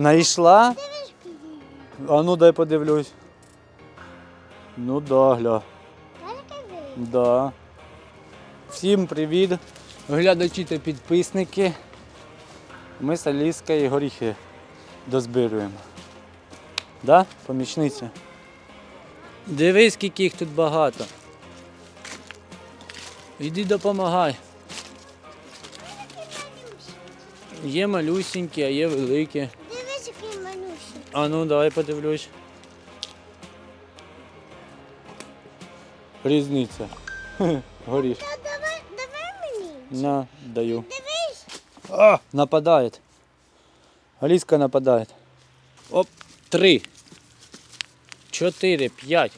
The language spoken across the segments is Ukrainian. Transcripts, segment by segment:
Найшла? А ну дай подивлюсь. Ну да, гля. Да. Всім привіт, глядачі та підписники. Ми з Аліскою горіхи дозбирюємо. Да, помічниця? Дивись, скільки їх тут багато. Іди допомагай. Є малюсінькі, а є великі. А ну давай подивлюсь. Різниця. Горіш. Та давай, давай мені. На, даю. Дивись. А, нападает. Алиска нападает. Оп, три. Чотири, п'ять.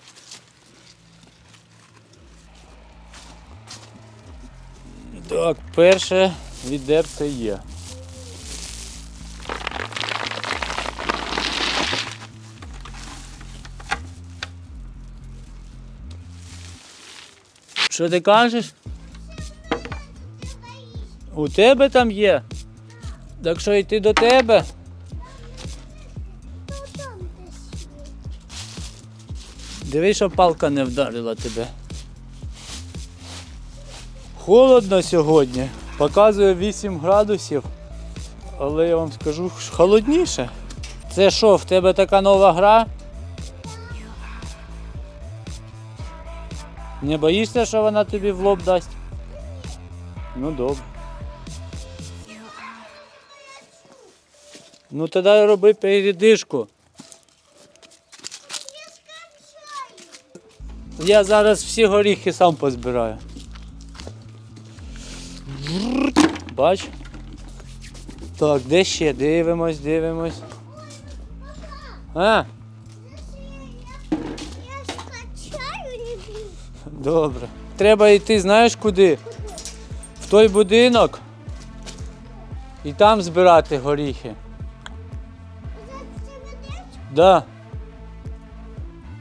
Так, перше відерце є. Що ти кажеш? У тебе там є? Так що йти до тебе? Дивись, щоб палка не вдарила тебе. Холодно сьогодні. Показує 8 градусів. Але я вам скажу, холодніше. Це що, в тебе така нова гра? Не боїшся, що вона тобі в лоб дасть? Ну добре. Ну тоді роби передишку. Я зараз всі горіхи сам позбираю. Бач? Так, де ще? Дивимось, дивимось. А, добре. Треба йти, знаєш куди? В той будинок. І там збирати горіхи. Да.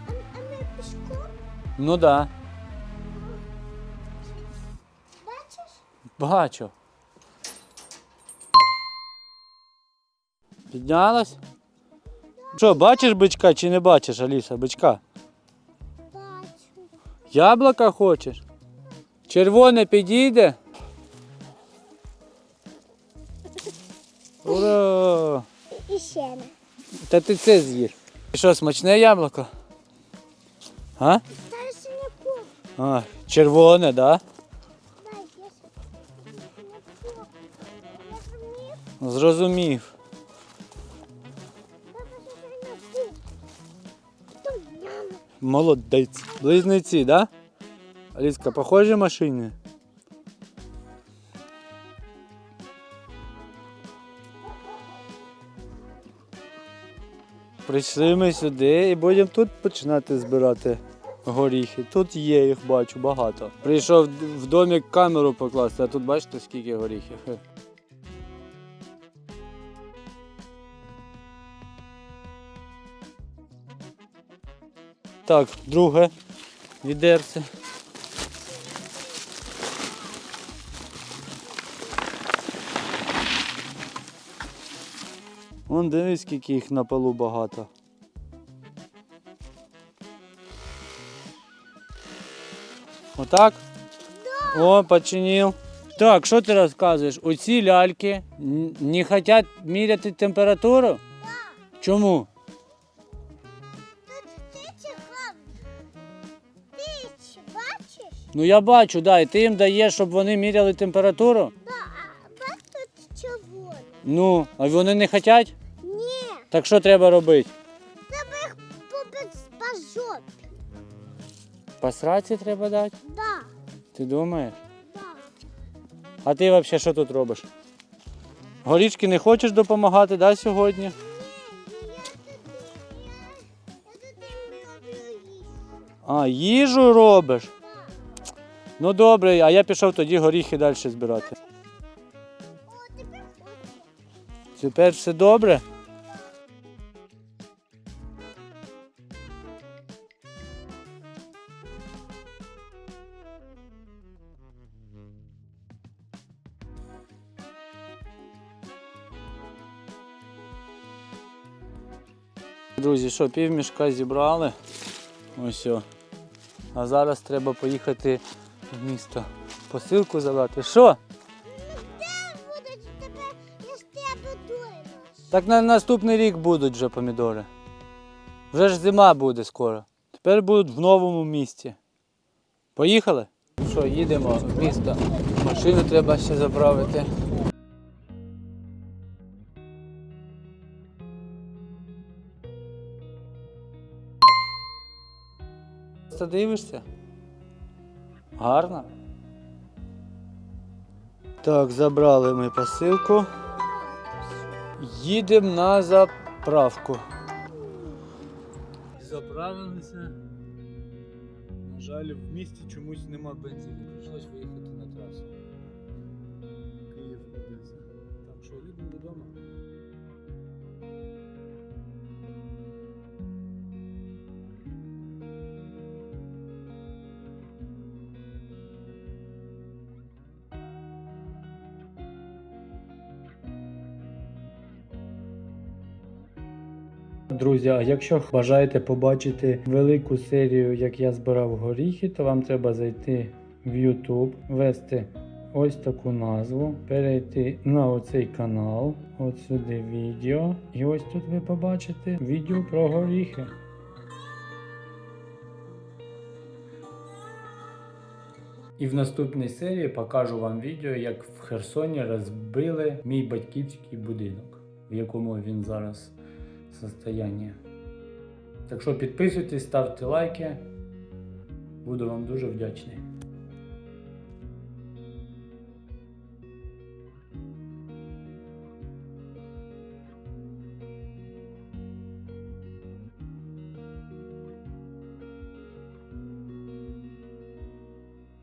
А, а ми пішком? Ну да. Бачиш? Бачу. Піднялась? Що, бачиш бичка чи не бачиш, Аліса, бичка? Яблука хочеш? Червоне підійде? Ура! І ще не. Та ти це з'їш. І що, смачне яблуко? А? А червоне, да? Я зумів. Зрозумів. Молодець. Близнеці, да? Аліска, похожі машини? Прийшли ми сюди і будемо тут починати збирати горіхи. Тут є їх, бачу, багато. Прийшов в домик камеру покласти, а тут бачите, скільки горіхів. Так, друге відерце. Вон дивись, скільки їх на полу багато. Отак? О, починив. Так, що ти розказуєш? Оці ляльки не хочуть міряти температуру? Чому? Ну я бачу, да, і ти їм даєш, щоб вони міряли температуру. Да, а тут червоне. Ну, а вони не хочуть? Ні, Так що треба робити? треба їх побити по жопі. По сраці треба дати? Да, Ти думаєш? да. А ти взагалі що тут робиш? Горішки не хочеш допомагати, да, сьогодні? А, їжу робиш? Ну добре, а я пішов тоді горіхи далі збирати. Тепер все добре? Друзі, що, півмішка зібрали. Ось. А зараз треба поїхати в місто. Посилку забрати. Що? Де будуть тепер їсти будуємо? Так на наступний рік будуть вже помідори. Вже ж зима буде скоро. Тепер будуть в новому місті. Поїхали? Що, їдемо в місто. Машину треба ще заправити. Ти дивишся? Гарно. Так, забрали ми посилку. Їдемо на заправку. Заправилися. На жаль, в місті чомусь нема бензину. Прийшлось виїхати на трасу. Київ Одеса. Так що їдемо додому. Друзі, а якщо бажаєте побачити велику серію, як я збирав горіхи, то вам треба зайти в YouTube, ввести ось таку назву, перейти на оцей канал, от сюди відео, і ось тут ви побачите відео про горіхи. І в наступній серії покажу вам відео, як в Херсоні розбили мій батьківський будинок, в якому він зараз состояние. Так що підписуйтесь, ставте лайки. Буду вам дуже вдячний.